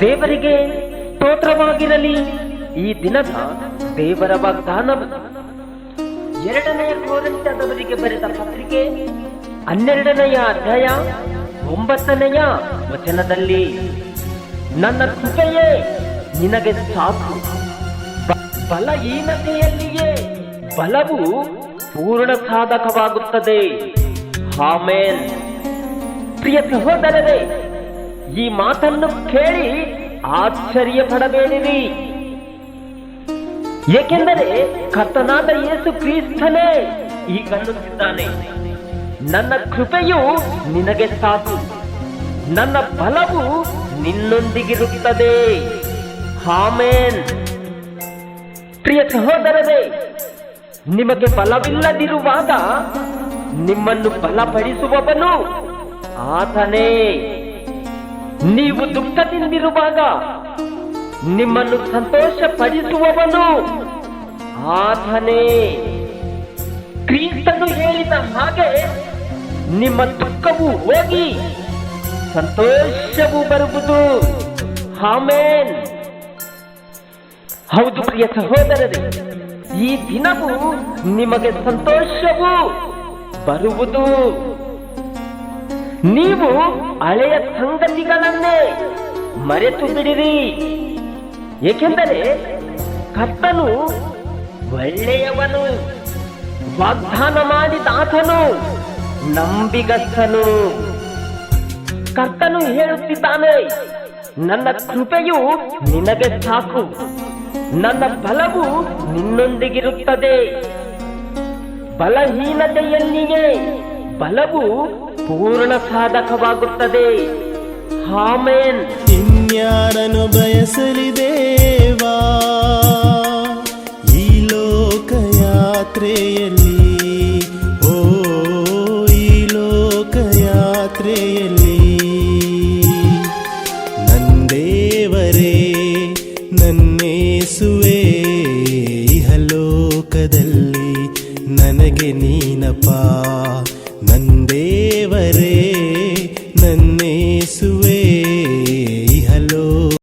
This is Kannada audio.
ದೇವರಿಗೆ ಸ್ತೋತ್ರವಾಗಿರಲಿ. ಈ ದಿನದ ದೇವರ ವಾಗ್ದಾನವು ಎರಡನೆಯ ಕೋರಂಟದವರಿಗೆ ಬರೆದ ಪತ್ರಿಕೆ ಹನ್ನೆರಡನೆಯ ಅಧ್ಯಾಯ ಒಂಬತ್ತನೆಯ ವಚನದಲ್ಲಿ, ನನ್ನ ಕೃಪೆಯೇ ನಿನಗೆ ಸಾಕು. ಬಲಹೀನತೆಯಲ್ಲಿಯೇ ಬಲವು ಪೂರ್ಣ ಸಾಧಕವಾಗುತ್ತದೆ. ಆಮೇನ್. ಪ್ರಿಯ ಸಹೋದರರೇ, ಈ ಮಾತನ್ನು ಕೇಳಿ ಆಶ್ಚರ್ಯ ಪಡಬೇಡಿರಿ ಏಕೆಂದರೆ ಕರ್ತನಾದ ಯೇಸು ಕ್ರಿಸ್ತನೇ ಕಂಡುತ್ತಿದ್ದಾನೆ ನನ್ನ ಕೃಪೆಯು ನಿನಗೆ ಸಾಕು. ನನ್ನ ಬಲವು ನಿನ್ನೊಂದಿಗಿರುತ್ತದೆ. ಆಮೇನ್. ಪ್ರಿಯ ಸಹೋದರರೇ ನಿಮಗೆ ಬಲವಿಲ್ಲದಿರುವಾಗ ನಿಮ್ಮನ್ನು ಬಲಪಡಿಸುವವನು ಆತನೇ. ನೀವು ದುಃಖದಿಂದಿರುವಾಗ ನಿಮ್ಮನ್ನು ಸಂತೋಷಪಡಿಸುವವನು ಆತನೇ. ಕ್ರಿಸ್ತನು ಹೇಳಿದ ಹಾಗೆ ನಿಮ್ಮ ದುಃಖವು ಹೋಗಿ ಸಂತೋಷವು ಬರುವುದು. ಆಮೇನ್. ಹೌದು ಪ್ರಿಯ ಸಹೋದರರೇ ಈ ದಿನವು ನಿಮಗೆ ಸಂತೋಷವು ಬರುವುದು. ನೀವು ಹಳೆಯ ಸಂಗತಿಗಳನ್ನೇ ಮರೆತು ಬಿಡಿರಿ. ಏಕೆಂದರೆ ಕರ್ತನು ಒಳ್ಳೆಯವನು, ವಾಗ್ದಾನ ಮಾಡಿದಾತನು ನಂಬಿಗಸ್ತನು. ಕರ್ತನು ಹೇಳುತ್ತಿದ್ದಾನೆ, ನನ್ನ ಕೃಪೆಯು ನಿನಗೆ ಸಾಕು. ನನ್ನ ಬಲವು ನಿನ್ನೊಂದಿಗಿರುತ್ತದೆ. ಬಲಹೀನತೆಯಲ್ಲಿಯೇ ಬಲವು ಪೂರ್ಣ ಸಾಧಕವಾಗುತ್ತದೆ. ಹಾಮೇನ್ ಇನ್ಯಾರನು ಬಯಸಲಿ ದೇವಾ ಈ ಲೋಕಯಾತ್ರೆಯಲ್ಲಿ, ಓ ಈ ಲೋಕಯಾತ್ರೆಯಲ್ಲಿ ನಂದೇವರೇ ನನ್ನೇಸುವೆ ನನಗೆ ನೀನಪ್ಪ ನಂದೇವರೇ